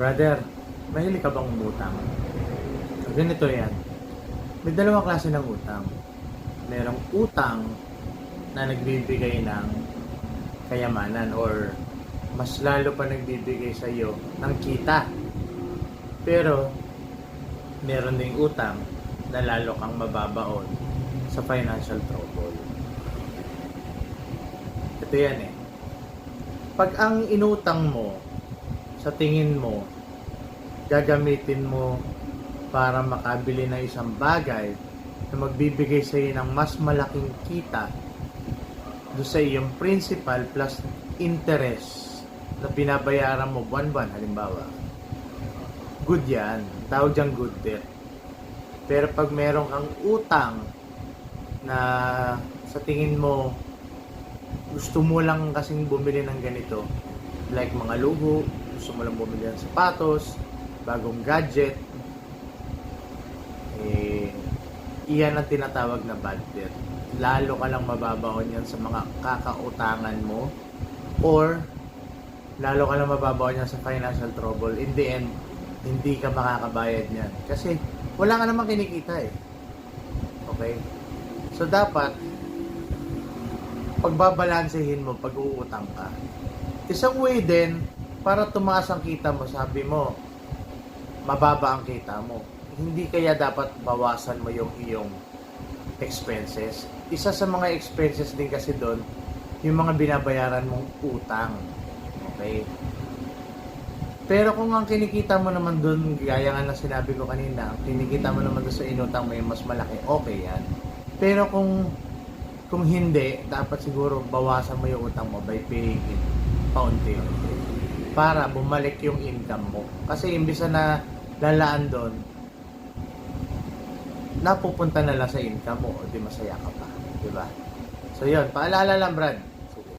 Brother, mahilig ka bang umutang? Ganito yan. May dalawang klase ng utang. Merong utang na nagbibigay ng kayamanan or mas lalo pa nagbibigay sa iyo ng kita. Pero meron ding utang na lalo kang mababaon sa financial trouble. Ito yan eh. Pag ang inutang mo sa tingin mo gagamitin mo para makabili ng isang bagay na magbibigay sa iyo ng mas malaking kita do sa iyong principal plus interest na binabayaran mo buwan-buwan halimbawa. Good yan. Tawag dyan good debt. Pero pag meron kang utang na sa tingin mo gusto mo lang kasing bumili ng ganito like mga luho gusto mo lang bumili ng sapatos bagong gadget eh, iyan ang tinatawag na bad debt. Lalo ka lang mababaon yan sa mga kakautangan mo or lalo ka lang mababaon yan sa financial trouble. In the end, hindi ka makakabayad niyan. Kasi wala ka namang kinikita eh. Okay? So dapat, pagbabalansehin mo pag uutang ka. Isang way din, para tumaas ang kita mo, sabi mo, mababa ang kita mo. Hindi kaya dapat bawasan mo yung iyong expenses. Isa sa mga expenses din kasi doon, yung mga binabayaran mong utang. Okay? Pero kung ang kinikita mo naman doon, gaya nga na sinabi ko kanina, ang kinikita mo naman doon sa inutang mo yung mas malaki, okay yan. Pero kung kung hindi, dapat siguro bawasan mo yung utang mo by paying it paunti-unti para bumalik yung income mo. Kasi imbisa na lalaan doon, napupunta na lang sa income mo, o di masaya ka pa. Di ba? So yun, paalala lang Brad,